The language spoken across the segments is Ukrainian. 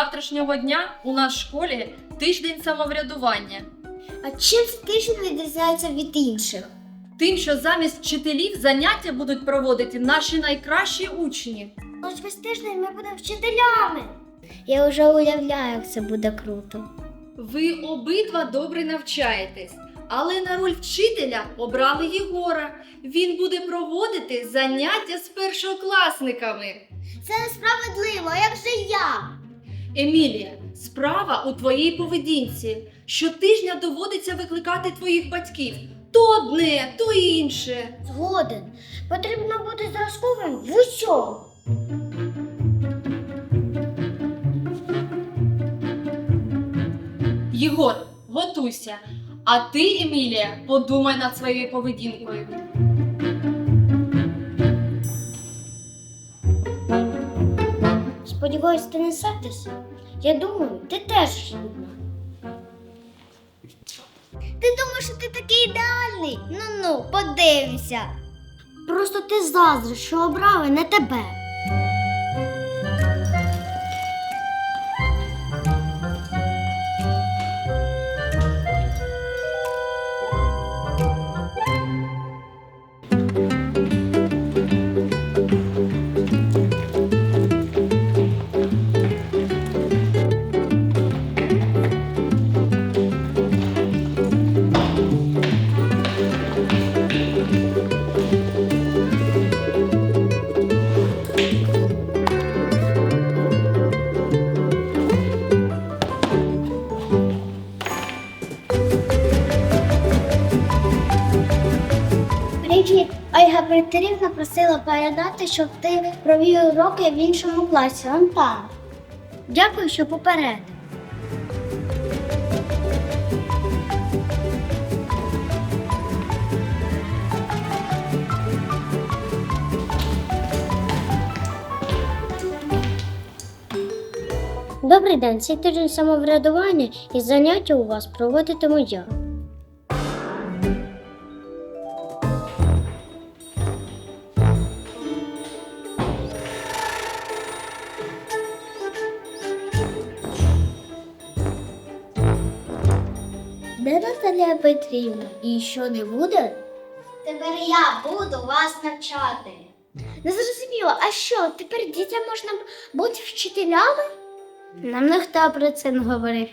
Завтрашнього дня у нас в школі тиждень самоврядування. А чим тиждень відрізняється від інших? Тим, що замість вчителів заняття будуть проводити наші найкращі учні. Ось весь тиждень ми будемо вчителями. Я вже уявляю, як це буде круто. Ви обидва добре навчаєтесь, але на роль вчителя обрали Єгора. Він буде проводити заняття з першокласниками. Це несправедливо, як же я? Емілія, справа у твоїй поведінці. Щотижня доводиться викликати твоїх батьків. То одне, то інше. Згоден. Потрібно бути зразковим в усьому. Єгор, готуйся. А ти, Емілія, подумай над своєю поведінкою. Сподіваюсь, ти не сердишся. Я думаю, ти теж рідна. Ти думаєш, що ти такий ідеальний? Ну-ну, подивимося. Просто ти заздриш, що обрали не тебе. Ольга Петрівна просила передати, щоб ти провів уроки в іншому класі. Он там. Дякую, що попередив. Добрий день, цей тиждень самоврядування і заняття у вас проводитиму я. Наталія Петрівна? І що не буде? Тепер я буду вас навчати. Не зрозуміло, а що, тепер дітям можна бути вчителями? Нам ніхто про це не говорив.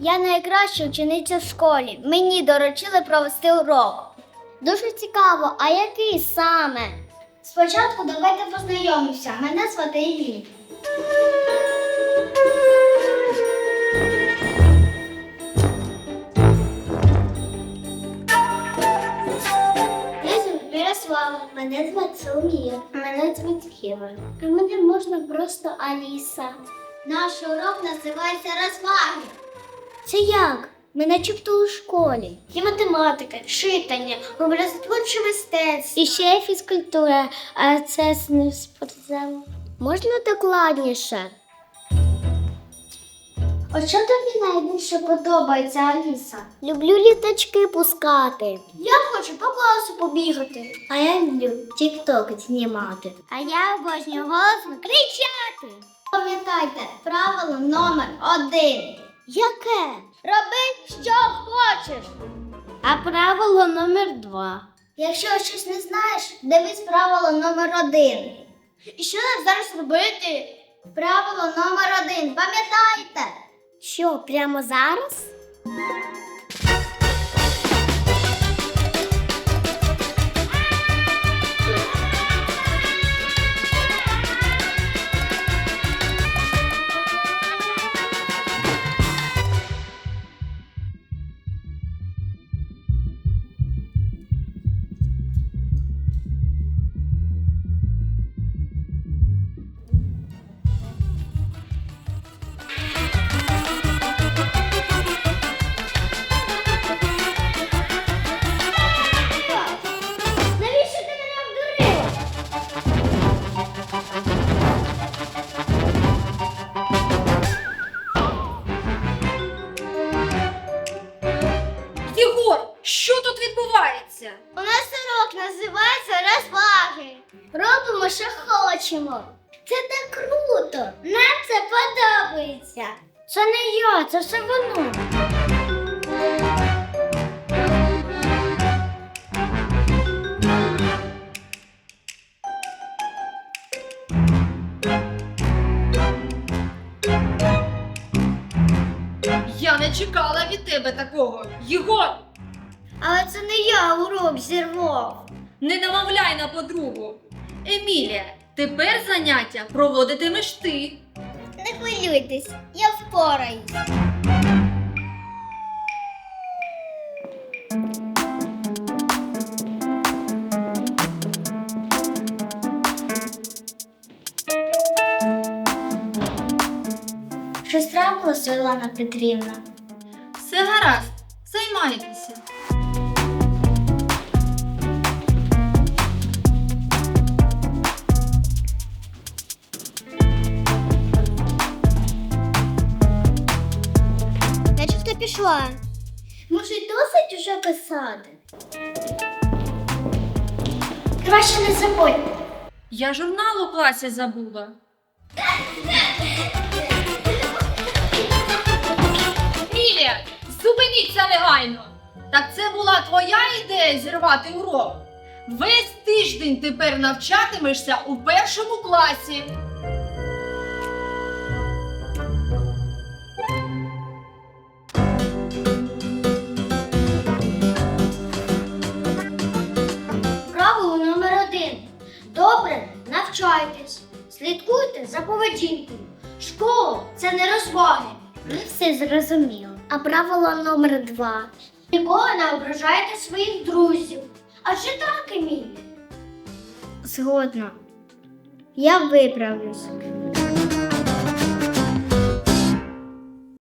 Я найкраща учениця в школі. Мені доручили провести урок. Дуже цікаво, а який саме? Спочатку давайте познайомимося. Мене звати Іллі. Мене звати Соломія, мене звати Єва. А мене можна просто Аліса. Наш урок називається розваги. Це як? Ми начебто у школі. Є математика, читання, образотворче мистецтво. І ще фізкультура, а це не спортзал. Можна докладніше? От що тобі найбільше подобається, Аліса? Люблю літачки пускати. Я хочу по класу побігати. А я люблю тік-ток знімати. А я обожнюю голосно кричати. Пам'ятайте, правило номер один. Яке? Роби, що хочеш. А правило номер два. Якщо щось не знаєш, дивись правило номер один. І що нам зараз робити? Правило номер один. Пам'ятайте. Що, прямо зараз? Подобається. Це не я, це все воно. Я не чекала від тебе такого. Єгор, Але це не я урок зірвав. не намовляй на подругу. Емілія, тепер заняття проводитимеш ти. Не хвилюйтесь, я впораюсь. Щось трапилося, Олена Петрівна? Все гаразд, займайтеся. Пішла. Може, й досить уже писати? Краще не забудь. Я журнал у класі забула. Емілія, зупиніться негайно. Так це була твоя ідея зірвати урок. Весь тиждень тепер навчатимешся у першому класі. Слідкуйте за поведінкою. Школа це не розваги. Ми все зрозуміло. А правило номер два. Ніколи не ображайте своїх друзів. Адже так, Емілі. Згодна. Я виправлюсь.